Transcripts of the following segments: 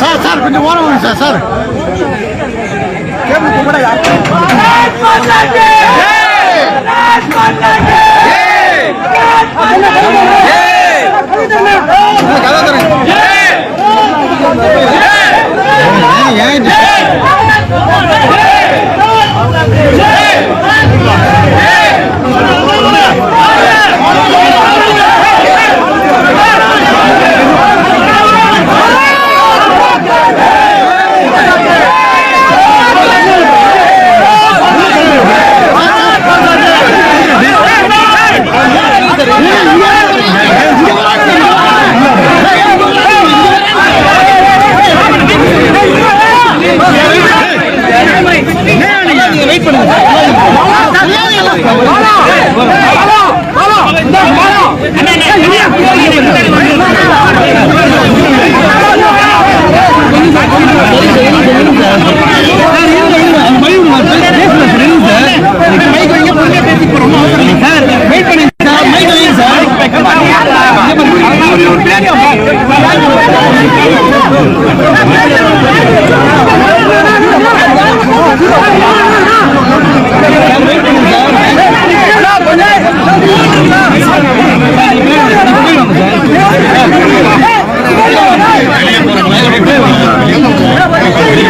Sir sir கொஞ்சம் ஓரம் வாங்க சார் சார்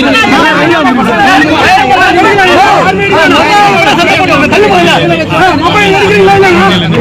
என்ன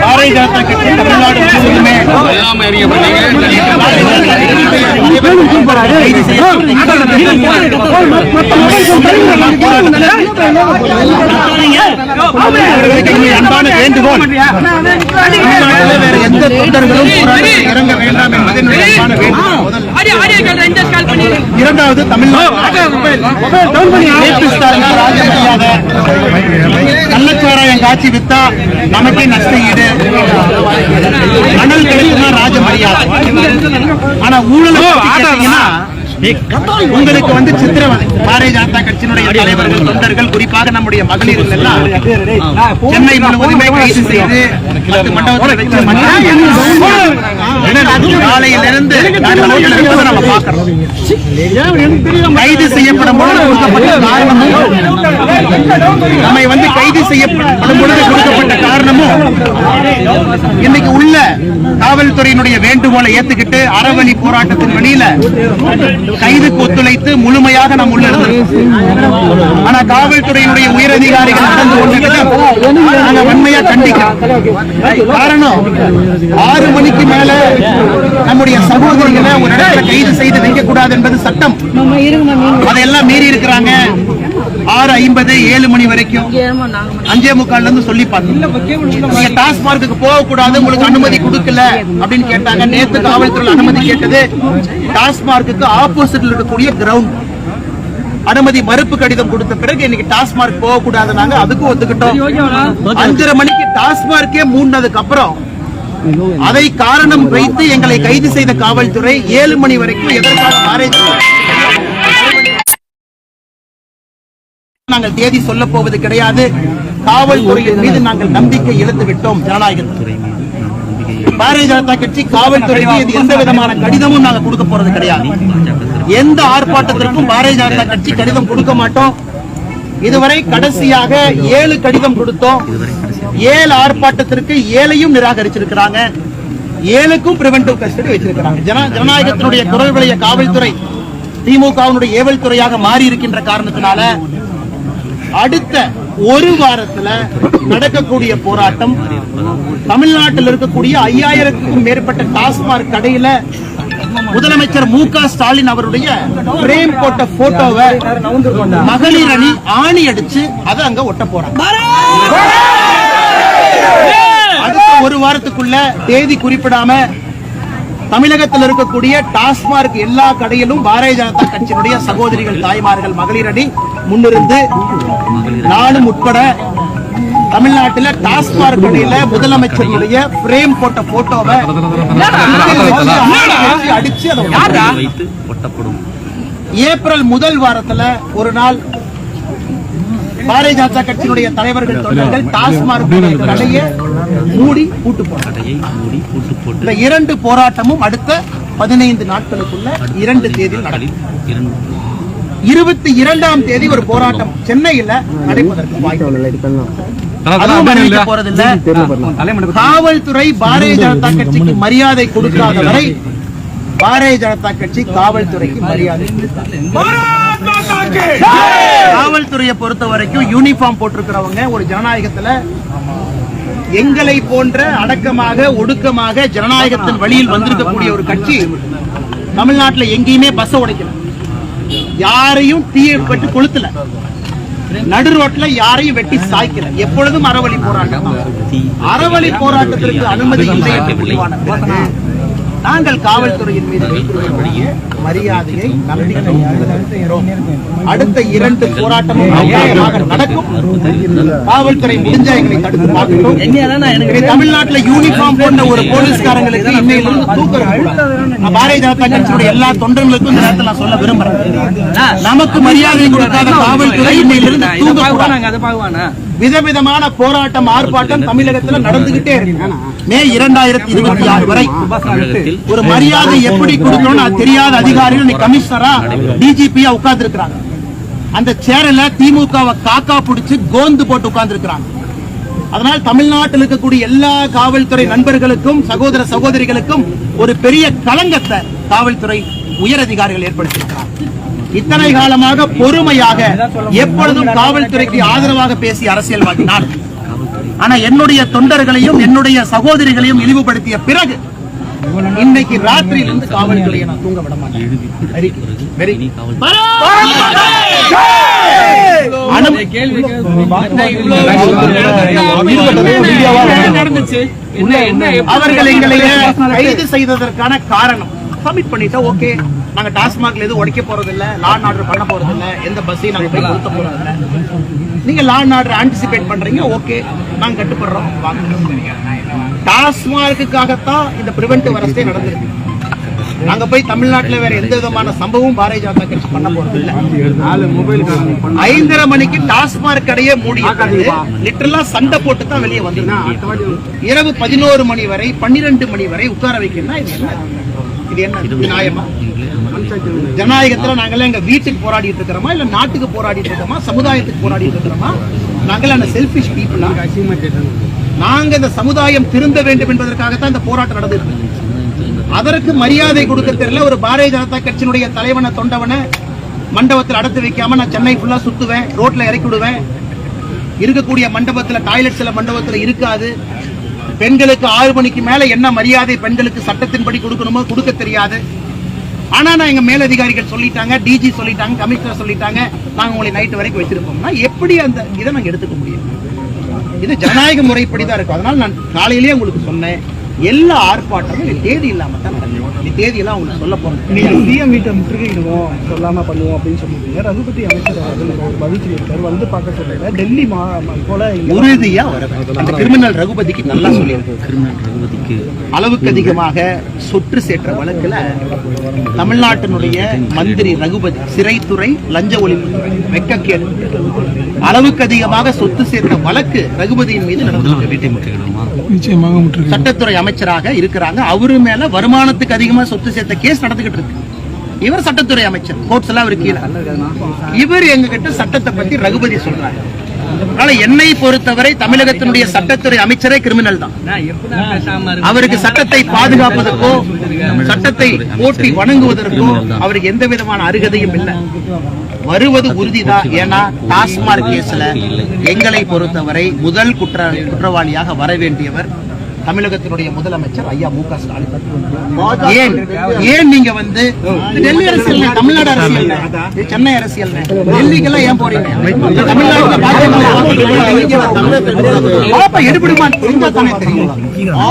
பாரதிய ஜனதா கட்சி தமிழ்நாடு முழுவதுமே அவர்களுக்கு அன்பான வேண்டுகோள் வேறு எந்த தொண்டர்களும் இறங்க வேண்டாம் என்பதை அன்பான வேண்டுகோள். இரண்டாவது தமிழ்நாடு கள்ளச்சாராயம் காட்சி வித்தா நமக்கே நஷ்ட ஈடு மணல் கிடைக்குமா ராஜ மரியாதை ஆனா ஊழல் உங்களுக்கு வந்து சித்திரவதை. பாரதிய ஜனதா கட்சியினுடைய தலைவர்கள் தொண்டர்கள் குறிப்பாக நம்முடைய மகளிர்கள் எல்லாம் சென்னை முழுவதுமே கைது செய்து பத்து மண்டபத்தில் பார்க்கிறோம் கைது செய்யப்படும் பொழுது கொடுக்கப்பட்ட காரணமும் நம்மை வந்து கைது செய்யப்படும் பொழுது கொடுக்கப்பட்ட காரணமும் இன்னைக்கு உள்ள காவல்துறையினுடைய வேண்டுகோளை ஏத்துக்கிட்டு அறவழி போராட்டத்தின் வழியில கைதுக்கு ஒத்துழைத்து முழுமையாக நாம் உள்ள இருந்திருக்கோம். ஆனா காவல்துறையினுடைய உயரதிகாரிகள் நடந்து நாங்க வன்மையா கண்டிக்கிறோம். காரணம் ஆறு மணிக்கு மேல நம்முடைய சகோதரிகளை ஒரு இடத்துல கைது செய்து வைக்க கூடாது என்பது சட்டம். அதையெல்லாம் மீறி இருக்கிறாங்க. ஆறு ஐம்பது ஏழு மணி வரைக்கும். அஞ்சே முக்கால்ல இருந்து சொல்லி பார்த்தோம் நீங்க டாஸ்மார்க்கு போக கூடாது உங்களுக்கு அனுமதி கொடுக்கல அப்படின்னு கேட்டாங்க. நேத்து காவல்துறை அனுமதி கேட்டது டாஸ்மார்க்கு ஆப்போசிட்ல இருக்கக்கூடிய கிரவுண்ட் அனுமதி மறுப்பு கடிதம் கொடுத்த பிறகு இன்னைக்கு டாஸ்மார்க் போக கூடாதுனாங்க அதுக்கும் ஒத்துக்கிட்டோம். அஞ்சரை மணிக்கு டாஸ்மார்க்கே மூடினதுக்கு அப்புறம் அதை காரணம் வைத்து எங்களை கைது செய்த காவல்துறை ஏழு மணி வரைக்கும் எதற்காக பாரேஜ் நாங்கள் தேதி சொல்ல போவது கிடையாது. காவல்துறையின் மீது நாங்கள் நம்பிக்கை இழந்து விட்டோம் ஜனநாயகத்துறை பாரதிய ஜனதா கட்சி காவல்துறை மீது எந்த விதமான கடிதமும் நாங்கள் கொடுக்க போறது கிடையாது. எந்த ஆர்ப்பாட்டத்திற்கும் பாரதிய ஜனதா கட்சி கடிதம் கொடுக்க மாட்டோம். இதுவரை கடைசியாக ஏழு கடிதம் கொடுத்தோம். ஏழு ஆர்ப்பாட்டத்திற்கு ஏழையும் நிராகரிச்சிருக்கிறாங்க. ஏழுக்கும் பிரிவென்டிவ் கஸ்டடி வச்சிருக்கிறாங்க ஜன- ஜனநாயகத்தினுடைய குரல் விளைய காவல்துறை திமுகவினுடைய ஏவல் துறையாக மாறி இருக்கின்ற காரணத்தினால அடுத்த ஒரு வாரத்துல நடக்கக்கூடிய போராட்டம் தமிழ்நாட்டில் இருக்கக்கூடிய ஐயாயிரத்துக்கும் மேற்பட்ட டாஸ்மாக் கடையில முதலமைச்சர் மு க ஸ்டாலின் அவருடைய பிரேம் போட்ட போட்டோவை மகளிர் அணி ஆணி அடிச்சு அதை அங்க ஒட்ட போறாங்க. ஒரு வாரத்துக்குள்ள தேதி குறிப்பிடாம தமிழகத்தில் இருக்கக்கூடிய டாஸ்மார்க் எல்லா கடையிலும் பாரதிய ஜனதா கட்சியினுடைய சகோதரிகள் தாய்மார்கள் மகளிர் அணி முன்னிருந்து நானும் உட்பட தமிழ்நாட்டில் டாஸ்மார்க் கடையில முதலமைச்சருடைய பிரேம் போட்ட போட்டோவை அடிச்சு அதை ஏப்ரல் முதல் வாரத்துல ஒரு நாள் பாரதிய ஜனதா கட்சியினுடைய தலைவர்கள் தொண்டர்கள் டாஸ்மார்க் கடையை மூடி பூட்டு பூட்டு போட்டு இந்த இரண்டு போராட்டமும் அடுத்த பதினைந்து நாட்களுக்குள்ள இரண்டு இரண்டு இருபத்தி இரண்டாம் தேதி ஒரு போராட்டம் சென்னையில நடைபெறதற்கு வாய்ப்பு காவல்துறை பாரதிய ஜனதா கட்சிக்கு மரியாதை கொடுக்காத வரை பாரதிய ஜனதா கட்சி காவல்துறைக்கு மரியாதை காவல்துறையை பொறுத்த வரைக்கும் யூனிஃபார்ம் போட்டிருக்கிறவங்க ஒரு ஜனநாயகத்துல எங்களை போன்ற அடக்கமாக ஒடுக்கமாக ஜனநாயகத்தின் வழியில் வந்திருக்கக்கூடிய ஒரு கட்சி தமிழ்நாட்டுல எங்கேயுமே பஸ் உடைக்கல. யாரையும் தீயை பட்டு கொளுத்தல. நடு ரோட்ல யாரையும் வெட்டி சாய்க்கல. எப்பொழுதும் அறவழி போராட்டம். அறவழி போராட்டத்திற்கு அனுமதி இல்லை என்று நாங்கள் காவல்துறையின் மீது மரியாதையை நம்பிக்கை செலுத்துகிறோம். அடுத்த இரண்டு போராட்டமும் நடக்கும். காவல்துறை முடிஞ்ச எங்களை தடுத்து பார்க்கட்டும். தமிழ்நாட்டுல யூனிஃபார்ம் போன்ற ஒரு போலீஸ்காரங்களுக்கு இன்னையிலிருந்து தூக்கம் பாரதிய ஜனதா கட்சியுடைய எல்லா தொண்டர்களுக்கும் இந்த நேரத்தில் நான் சொல்ல விரும்புறேன். நமக்கு மரியாதை கொடுக்காத காவல்துறை இன்னையிலிருந்து தூங்கக்கூடாது விதவிதமான போராட்டம் ஆர்ப்பாட்டம் தமிழகத்துல நடந்துகிட்டே இருக்கு. மே இரண்டாயிரத்தி இருபத்தி ஆறு வரை ஒரு மரியாதை எப்படி கொடுக்கணும்னு அது தெரியாத அதிகாரிகள் கமிஷனரா டிஜிபியா உட்கார்ந்து இருக்கிறாங்க அந்த சேரல திமுகவை காக்கா பிடிச்சு கோந்து போட்டு உட்கார்ந்து இருக்கிறாங்க அதனால் தமிழ்நாட்டில் இருக்கக்கூடிய எல்லா காவல்துறை நண்பர்களுக்கும் சகோதர சகோதரிகளுக்கும் ஒரு பெரிய களங்கத்தை காவல்துறை உயர் அதிகாரிகள் ஏற்படுத்தியிருக்கிறார் இத்தனை காலமாக பொறுமையாக எப்பொழுதும் காவல்துறைக்கு ஆதரவாக பேசிய அரசியல்வாதி நான் ஆனா என்னுடைய தொண்டர்களையும் என்னுடைய சகோதரிகளையும் இழிவுபடுத்திய பிறகு இன்னைக்கு ராத்திரியிலிருந்து காவல்துறையை நான் தூங்க விட மாட்டேன். Very good. Very good. அனும- அவர்கள் எங்களை கைது செய்ததற்கான காரணம். சப்மிட் பண்ணிட்டா ஓகே நாங்க டாஸ்மாக்ல எதுவும் உடைக்க போறது இல்ல லா ஆர்டர் பண்ண போறது இல்ல எந்த பஸ்ஸையும் நாங்க போய் கொடுத்த போறது இல்ல நீங்க லா ஆர்டர் ஆன்டிசிபேட் பண்றீங்க ஓகே நாங்க கட்டுப்படுறோம். டாஸ்மார்க்குக்காகத்தான் இந்த பிரிவென்டிவ் அரசே நடந்திருக்கு. நாங்க போய் தமிழ்நாட்டுல வேற எந்த விதமான சம்பவம் பாரதிய ஜனதா கட்சி பண்ண போறது இல்ல ஐந்தரை மணிக்கு டாஸ்மாக் கடையே மூடி லிட்டரலா சண்டை போட்டு தான் வெளியே வந்தீங்கன்னா இரவு பதினோரு மணி வரை பன்னிரண்டு மணி வரை உட்கார வைக்கணும்னா இது என்ன? இது என்ன இது நியாயமா ஜனநாயகத்துல நாங்கெல்லாம் எங்க வீட்டுக்கு போராடிட்டு இருக்கிறோமா? இல்ல நாட்டுக்கு போராடிட்டு இருக்கிறோமா? சமுதாயத்துக்கு போராடிட்டு இருக்கிறோமா? நாங்கள் அந்த செல்பிஷ் பீப்புளா நாங்க இந்த சமுதாயம் திருந்த வேண்டும் என்பதற்காகத்தான் இந்த போராட்டம் நடந்திருக்கு. அதற்கு மரியாதை கொடுக்க தெரியல. ஒரு பாரதிய ஜனதா கட்சியினுடைய தலைவனை தொண்டவனை மண்டபத்தில் அடத்து வைக்காம நான் சென்னை ஃபுல்லா சுத்துவேன் ரோட்ல இறக்கி விடுவேன். இருக்கக்கூடிய மண்டபத்துல டாய்லெட் சில மண்டபத்துல இருக்காது. பெண்களுக்கு ஆறு மணிக்கு மேல என்ன மரியாதை பெண்களுக்கு சட்டத்தின்படி கொடுக்கணுமோ கொடுக்க தெரியாது. ஆனா நான் எங்க மேலதிகாரிகள் சொல்லிட்டாங்க டிஜி சொல்லிட்டாங்க கமிஷனர் சொல்லிட்டாங்க நாங்க உங்களை நைட் வரைக்கும் வச்சிருப்போம்னா எப்படி அந்த இதை நாங்க எடுத்துக்க முடியும்? இது ஜனநாயக முறைப்படி தான் இருக்கும். அதனால நான் காலையிலேயே உங்களுக்கு சொன்னேன். எல்லா ஆர்ப்பாட்டமும் இது தேதி இல்லாம தான் நடக்கும். இந்த தேதி எல்லாம் உங்களுக்கு சொல்ல போறேன் நீங்க சிஎம் வீட்டை முற்றுகையிடுவோம் சொல்லாம பண்ணுவோம் அப்படின்னு சொல்லிருக்கீங்க ரகுபதி அமைச்சர் அவர்கள் ஒரு பதில் சொல்லியிருக்காரு. வந்து பார்க்க சொல்லுங்க டெல்லி மா போல உறுதியா வருவேன் அந்த கிரிமினல் ரகுபதிக்கு நல்லா சொல்லியிருக்கு கிரிமினல் ரகுபதிக்கு அளவுக்கு அதிகமாக சொற்று சேற்ற வழக்குல தமிழ்நாட்டினுடைய மந்திரி ரகுபதி சிறைத்துறை லஞ்ச ஒழிப்புத்துறை வெக்கக்கேடு அளவுக்கு அதிகமாக சொத்து சேர்த்த வழக்கு ரகுபதியின் மீது முதல்வர் வீட்டை முற்றுகிடுமா நிச்சயமாக சட்டத்துறை அமைச்சராக இருக்கிறாங்க. அவரு மேல வருமானத்துக்கு அதிகமா சொத்து சேர்த்த கேஸ் நடந்துகிட்டு இருக்கு. இவர் சட்டத்துறை அமைச்சர். கோர்ட்ஸ் எல்லாம் அவருக்கு கீழே. இவர் எங்க கிட்ட சட்டத்தை பத்தி ரகுபதி சொல்றாரு. அதனால என்னை பொறுத்தவரை தமிழகத்தினுடைய சட்டத்துறை அமைச்சரே கிரிமினல் தான். அவருக்கு சட்டத்தை பாதுகாப்பதற்கோ சட்டத்தை போற்றி வணங்குவதற்கோ அவருக்கு எந்த விதமான அருகதையும் இல்லை. வருவது உறுதிதான். ஏன்னா டாஸ்மாக் கேஸ்ல எங்களை பொறுத்தவரை முதல் குற்ற குற்றவாளியாக வர வேண்டியவர் தமிழகத்தினுடைய முதலமைச்சர் ஐயா மு க ஸ்டாலின் ஏன்? ஏன் நீங்க வந்து டெல்லி அரசியல் தமிழ்நாடு அரசியல் சென்னை அரசியல். டெல்லிக்கெல்லாம் ஏன் போறீங்க? பாப்பா எடுபடுமா? தெரிஞ்சா தானே தெரியும்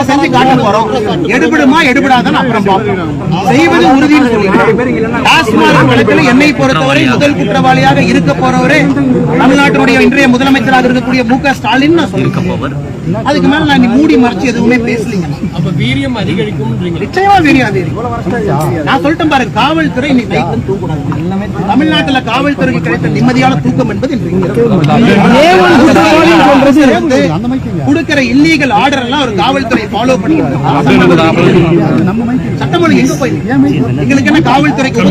செஞ்சு காட்ட போறோம். எடுபடுமா எடுபடாதான் அப்புறம் பார்ப்போம் செய்வது உறுதின்னு வழக்கில் என்னை பொறுத்தவரை முதல் குற்றவாளியாக இருக்க போறவரே தமிழ்நாட்டுடைய இன்றைய முதலமைச்சராக இருக்கக்கூடிய மு க ஸ்டாலின் நான் போவர் அதுக்கு மேல நான் நீ மூடி மறைச்சு எதுவுமே பேசலீங்க. அப்ப வீரியம் அதிகரிக்கும் நிச்சயமா வீரியம் அதிகரிக்கும். நான் சொல்லிட்டேன் பாருங்க காவல்துறை இன்னைக்கு தூக்கூடாது தமிழ்நாட்டுல காவல்துறைக்கு கிடைத்த நிம்மதியான தூக்கம் என்பது கொடுக்கிற இல்லீகல் ஆர்டர் எல்லாம் ஒரு காவல்துறை ஃபாலோ பண்ணிட்டு சட்டம் ஒழுங்கு எங்க போய் எங்களுக்கு என்ன காவல்துறைக்கு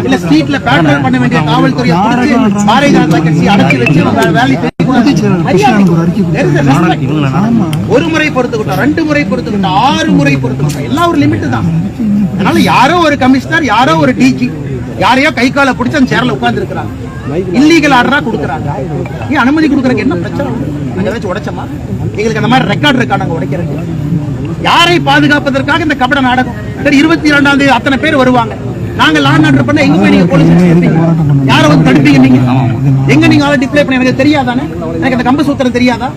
இல்ல. ஸ்ட்ரீட்ல பேட்ரோல் பண்ண வேண்டிய காவல்துறையை பிடிச்சு பாரதிய ஜனதா கட்சி அடக்கி வச்சு வே- ஒரு முறை பொறுத்துக்கிட்டோம் ரெண்டு முறை பொறுத்துக்கிட்டோம் ஆறு முறை பொறுத்துக்கிட்டோம். எல்லாம் ஒரு லிமிட் தான். அதனால யாரோ ஒரு கமிஷனர் யாரோ ஒரு டிஜி யாரையோ கை காலை பிடிச்சு அந்த சேர்ல உட்கார்ந்து இருக்கிறாங்க. இல்லீகல் ஆர்டரா கொடுக்குறாங்க. ஏன் அனுமதி கொடுக்குறதுக்கு என்ன பிரச்சனை? நாங்க ஏதாச்சும் உடைச்சோமா? எங்களுக்கு அந்த மாதிரி ரெக்கார்ட் இருக்கா நாங்க உடைக்கிறதுக்கு? யாரை பாதுகாப்பதற்காக இந்த கபட நாடகம்? சரி இருபத்தி இரண்டாம் தேதி அத்தனை பேர் வருவாங்க. நாங்க லான் ஆர்டர் பண்ண எங்க போய் நீங்க போலீஸ் யாரை வந்து தடுப்பீங்க நீங்க? எங்க நீங்க ஆளை டிப்ளை பண்ண? எனக்கு தெரியாதானே? எனக்கு அந்த கம்ப சூத்திரம் தெரியாதா?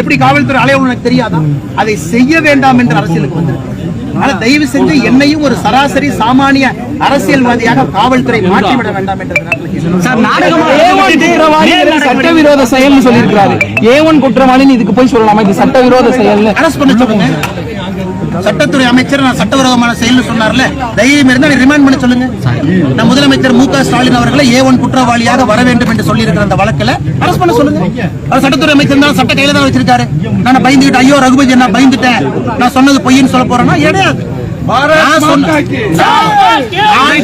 எப்படி காவல்துறை அலையவன் எனக்கு தெரியாதா? அதை செய்ய வேண்டாம் என்று அரசியலுக்கு வந்திருக்கு. அதனால தயவு செஞ்சு என்னையும் ஒரு சராசரி சாமானிய அரசியல்வாதியாக காவல்துறை மாற்றிவிட வேண்டாம் என்ற சட்டவிரோத செயல்னு சொல்லியிருக்காரு ஏ ஒன் குற்றவாளின்னு இதுக்கு போய் சொல்லலாமா? இது சட்டவிரோத செயல்னு. அரெஸ்ட் பண்ண சொல்லுங்க. சட்டத்துறை அமைச்சர் நான் சட்டவிரோதமான செயல்னு சொன்னார்ல தைரியம் இருந்தா ரிமாண்ட் பண்ண சொல்லுங்க. நான் முதலமைச்சர் மு ஸ்டாலின் அவர்களை ஏ ஒன் குற்றவாளியாக வர வேண்டும் என்று சொல்லி இருக்கிற அந்த வழக்குல அரெஸ்ட் பண்ண சொல்லுங்க. அவர் சட்டத்துறை அமைச்சர் தான் சட்ட கையில தான் வச்சிருக்காரு. நான் பயந்துகிட்டு ஐயோ ரகுபதி நான் பயந்துட்டேன். நான் சொன்னது பொய்ன்னு சொல்ல போறேன்னா கிடையாது நான்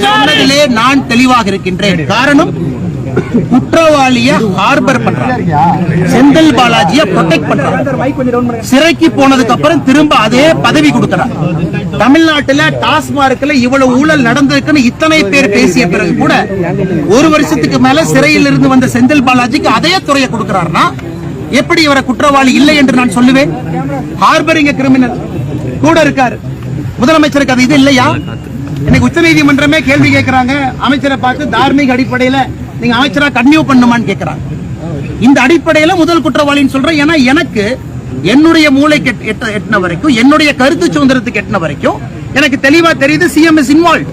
சொன்னதிலே நான் தெளிவாக இருக்கின்றேன். காரணம் குற்றவாளிய ஹார்பர் பண்றாங்க. செந்தில் பாலாஜிய ப்ரொடெக்ட் பண்றாங்க. சிறைக்கு போனதுக்கு அப்புறம் திரும்ப அதே பதவி கொடுக்கறாங்க. தமிழ்நாட்டுல டாஸ்மார்க்ல இவ்வளவு ஊழல் நடந்திருக்குன்னு இத்தனை பேர் பேசிய பிறகு கூட ஒரு வருஷத்துக்கு மேல சிறையில் இருந்து வந்த செந்தில் பாலாஜிக்கு அதே துறையை கொடுக்கிறாருன்னா எப்படி இவரை குற்றவாளி இல்லை என்று நான் சொல்லுவேன்? ஹார்பரிங்க கிரிமினல் கூட இருக்காரு. முதலமைச்சருக்கு அது இது இல்லையா? இன்னைக்கு உச்சநீதிமன்றமே கேள்வி கேட்கிறாங்க. அமைச்சரை பார்த்து தார்மீக அடிப்படையில நீங்க அமைச்சரா கன்டினியூ பண்ணுமான்னு கேட்கறாங்க இந்த அடிப்படையில முதல் குற்றவாளின்னு சொல்றேன். ஏன்னா எனக்கு என்னுடைய மூளை எட்ட- எட்டின வரைக்கும் என்னுடைய கருத்து சுதந்திரத்துக்கு எட்டின வரைக்கும் எனக்கு தெளிவா தெரியுது சிஎம் இஸ் இன்வால்வ்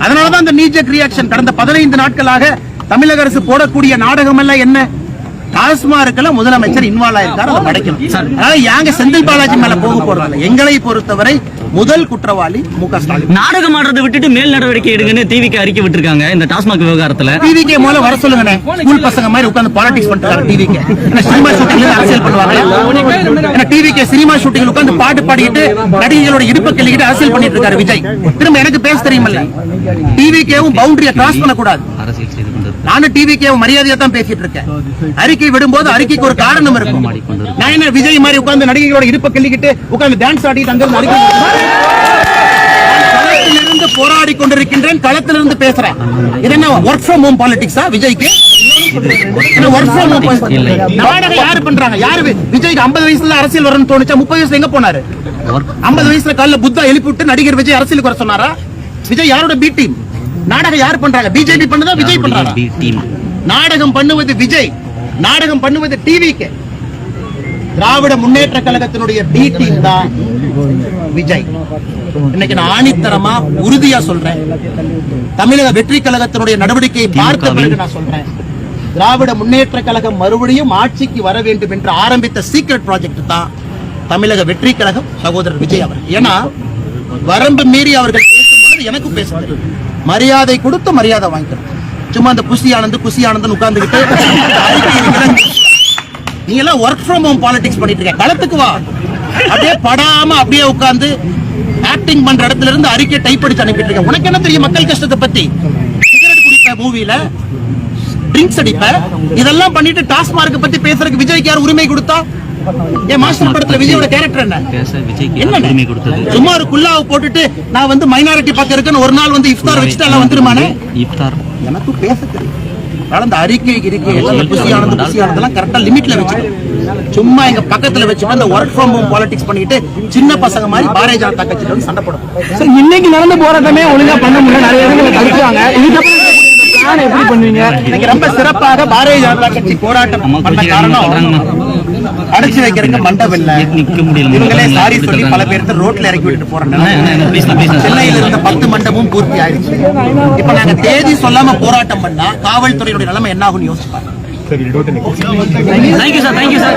அதனாலதான் இந்த நீஜக் ரியாக்ஷன் கடந்த பதினைந்து நாட்களாக தமிழக அரசு போடக்கூடிய நாடகம் எல்லாம் என்ன? டாஸ்மார்க்ல முதலமைச்சர் இன்வால்வ் ஆயிருக்காரு அதை மடைக்கணும் அதனால யாங்க செந்தில் பாலாஜி மேல போக போறதில்ல எங்களை பொறுத்தவரை முதல் குற்றவாளி மு க ஸ்டாலின். நாடகம் ஆடுறதை விட்டுட்டு மேல் நடவடிக்கை எடுங்கன்னு டிவிக்கு அறிக்கை விட்டுருக்காங்க இந்த டாஸ்மாக் விவகாரத்துல. டிவிக்கே முதல்ல வர சொல்லுங்க ஸ்கூல் பசங்க மாதிரி உட்கார்ந்து பாலிடிக்ஸ் பண்ணிட்டு டிவிக்கு சினிமா ஷூட்டிங்ல அரசியல் பண்ணுவாங்க டிவிக்கு சினிமா ஷூட்டிங்ல உட்கார்ந்து பாட்டு பாடிட்டு நடிகைகளோட இடுப்பு கிள்ளிக்கிட்டு அரசியல் பண்ணிட்டு இருக்காரு விஜய். திரும்ப எனக்கு பேச தெரியுமல்ல. டிவிக்கேவும் பவுண்டரியை கிராஸ் பண்ணக்கூடாது. அரசியல் நானும் டிவிக்கு மரியாதையா தான் பேசிட்டு இருக்கேன். அறிக்கை விடும்போது அறிக்கைக்கு ஒரு காரணம் இருக்கும். நான் என்ன விஜய் மாதிரி உட்கார்ந்து நடிகைகளோட இடுப்ப கிள்ளிக்கிட்டு உட்கார்ந்து டான்ஸ் ஆடிட்டு அங்க இருந்து அறிக்கை போராடி கொண்டிருக்கின்றேன் களத்திலிருந்து பேசுறேன். இது என்ன ஒர்க் ஃப்ரம் ஹோம் பாலிடிக்ஸா விஜய்க்கு? நாடகம் யாரு பண்றாங்க? யாரு விஜய்க்கு 50 வயசுல அரசியல் வரணும்னு தோணுச்சா? முப்பது வயசுல எங்க போனாரு? 50 வயசுல காலைல புத்தா எழுப்பி விட்டு நடிகர் விஜய் அரசியலுக்கு வர சொன்னாரா? விஜய் யாரோட பி டீம் நாடகம் யார் பண்றாங்க? பிஜேபி பண்ணுதா? விஜய் பி டீம் நாடகம் பண்ணுவது விஜய். நாடகம் பண்ணுவது டிவிக்கு திராவிட முன்னேற்ற கழகத்தினுடைய டி டீம் தான் விஜய். இன்னைக்கு நான் ஆணித்தரமா உறுதியா சொல்றேன். தமிழக வெற்றி கழகத்தினுடைய நடவடிக்கையை பார்த்த பிறகு நான் சொல்றேன். திராவிட முன்னேற்ற கழகம் மறுபடியும் ஆட்சிக்கு வர வேண்டும் என்று ஆரம்பித்த சீக்ரெட் ப்ராஜெக்ட் தான் தமிழக வெற்றி கழகம் சகோதரர் விஜய் அவர் ஏன்னா வரம்பு மீறி அவர்கள் பேசுறது எனக்கு பேசுறது மரியாதை கொடுத்து மரியாதை வாங்கிக்கணும். சும்மா அந்த குசி ஆனந்து குசி ஆனந்து உட்கார்ந்துக்கிட்டு நீ எல்லாம் ஒர்க் ஃப்ரம் ஹோம் பாலிடிக்ஸ் பண்ணிட்டு இருக்க களத்துக்கு வா. அப்படியே படாம அப்படியே உட்கார்ந்து ஆக்டிங் பண்ற இடத்துல இருந்து அறிக்கை டைப் அடிச்சு அனுப்பிட்டு இருக்க உனக்கு என்ன தெரியும் மக்கள் கஷ்டத்தை பத்தி? சிகரெட் குடிப்ப மூவில ட்ரிங்க்ஸ் அடிப்ப. இதெல்லாம் பண்ணிட்டு டாஸ்மார்க் பத்தி பேசுறதுக்கு விஜய்க்கு யார் உரிமை கொடுத்தா? என் மாஸ்டர் படத்துல விஜயோட கேரக்டர் என்ன? என்ன கொடுத்தது. சும்மா ஒரு குல்லாவை போட்டுட்டு நான் வந்து மைனாரிட்டி பக்கம் இருக்கேன்னு ஒரு நாள் வந்து இஃப்தார் வச்சுட்டு எல்லாம் வந்துருமானே இஃப்தார். எனக்கு பேச தெரியும். அதனால அந்த அறிக்கை இருக்கை எல்லாம் புசி ஆனது புசி ஆனதெல்லாம் கரெக்டா லிமிட்ல வச்சுக்கணும். சும்மா எங்க பக்கத்துல வச்சுட்டு அந்த ஒர்க் ஃப்ரம் ஹோம் பாலிடிக்ஸ் பண்ணிட்டு சின்ன பசங்க மாதிரி பாரதிய ஜனதா கட்சியில வந்து சண்டை போடும் சார் இன்னைக்கு நடந்த போராட்டமே ஒழுங்கா பண்ண முடியல. நிறைய இடங்களை இதுக்கப்புறம் பிளான் எப்படி பண்ணுவீங்க? இன்னைக்கு ரொம்ப சிறப்பாக பாரதிய ஜனதா கட்சி போராட்டம் பண்ண காரணம் அடைச்சு வைக்கிறதுக்கு மண்டபம் இல்ல. நிக்க முடியல? இவங்களே சாரி சொல்லி பல பேர்த்த ரோட்ல இறக்கி விட்டுட்டு போறாங்க. சென்னையில இருந்த பத்து மண்டபமும் பூர்த்தி ஆயிடுச்சு. இப்ப நாங்க தேதி சொல்லாம போராட்டம் பண்ணா காவல்துறையுடைய நிலைமை என்ன ஆகும்னு யோசிச்சு பாருங்க. Thank you sir thank you sir